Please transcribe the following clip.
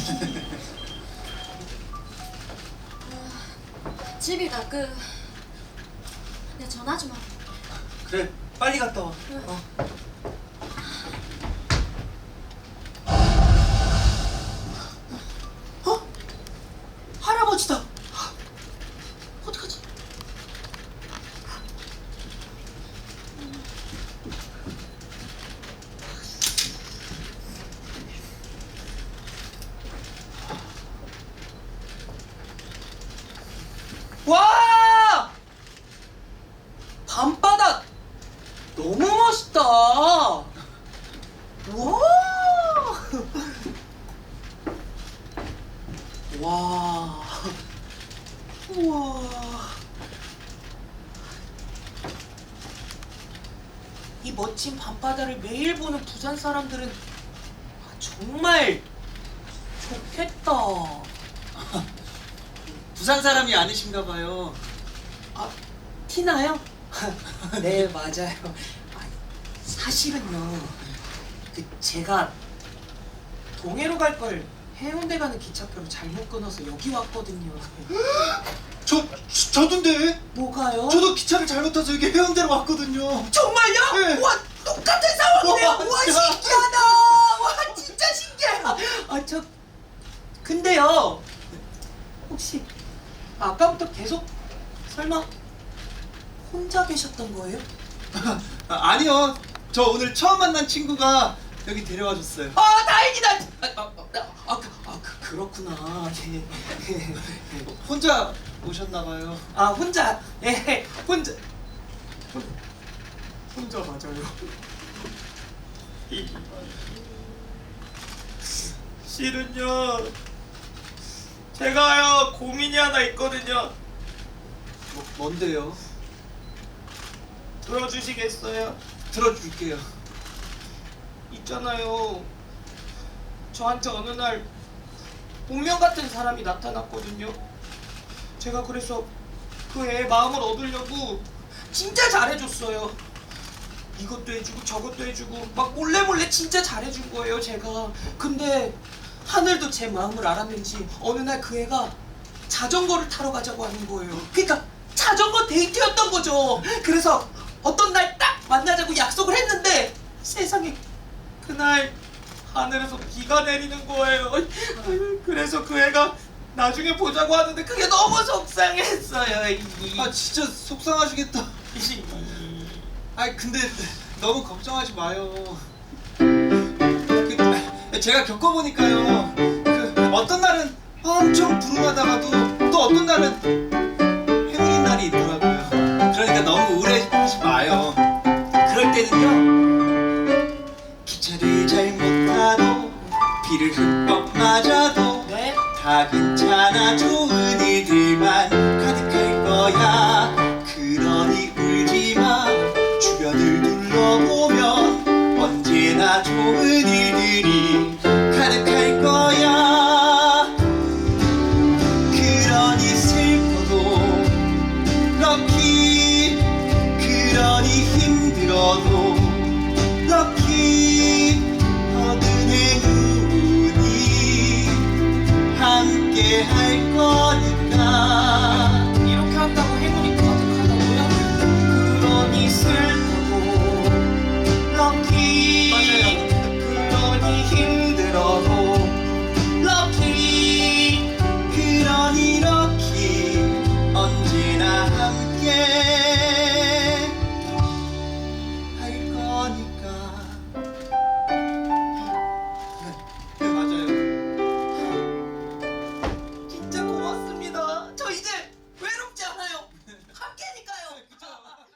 집이다 그 내가 전화 좀 할게 그래 빨리 갔다 와. 응. 어. 어? 할아버지다. 어떡하지? 와! 밤바다 너무 멋있다. 와. 와. 우와. 이 멋진 밤바다를 매일 보는 부산 사람들은 아, 정말 좋겠다. 부산 사람이 아니신가 봐요. 아, 티나요? 네, 맞아요. 아, 사실은요. 그 제가 동해로 갈 걸 해운대 가는 기차표를 잘못 끊어서 여기 왔거든요. 저, 저 저도인데. 뭐가요? 저도 기차를 잘못 타서 여기 해운대로 왔거든요. 정말요? 네. 와, 똑같은 상황이네요. 와, 와, 진짜. 신기하다. 와, 진짜 신기해. 아, 저 근데요. 혹시 아까부터 계속 설마 혼자 계셨던 거예요? 아, 아니요. 저 오늘 처음 만난 친구가 여기 데려와 줬어요. 아 다행이다. 아, 아, 아, 아, 그, 아 그, 그렇구나. 예, 예. 혼자 오셨나 봐요. 아 혼자 예 혼자 혼, 혼자 맞아요. 실은요 제가요 고민이 하나 있거든요 뭐, 뭔데요? 들어주시겠어요? 들어줄게요. 있잖아요 저한테 어느 날 운명 같은 사람이 나타났거든요 제가 그래서 그 애의 마음을 얻으려고 진짜 잘해줬어요 이것도 해주고 저것도 해주고 막 몰래 몰래 진짜 잘해준 거예요 제가 근데 하늘도 제 마음을 알았는지 어느 날 그 애가 자전거를 타러 가자고 하는 거예요. 그러니까 자전거 데이트였던 거죠. 그래서 어떤 날 딱 만나자고 약속을 했는데 세상에 그날 하늘에서 비가 내리는 거예요. 그래서 그 애가 나중에 보자고 하는데 그게 너무 속상했어요. 이- 아 진짜 속상하시겠다. 아 근데 너무 걱정하지 마요. 그, 제가 겪어보니까요. 그 어떤 날은 엄청 불운하다가도 또 어떤 날은 마요. 그럴 때는요. 기차를 잘못 타도 비를 흠뻑 맞아도 네 다 괜찮아 좋은 일들만 가득할 거야 그러니 울지 마 주변을 둘러보면 언제나 좋은 일들이 爱过。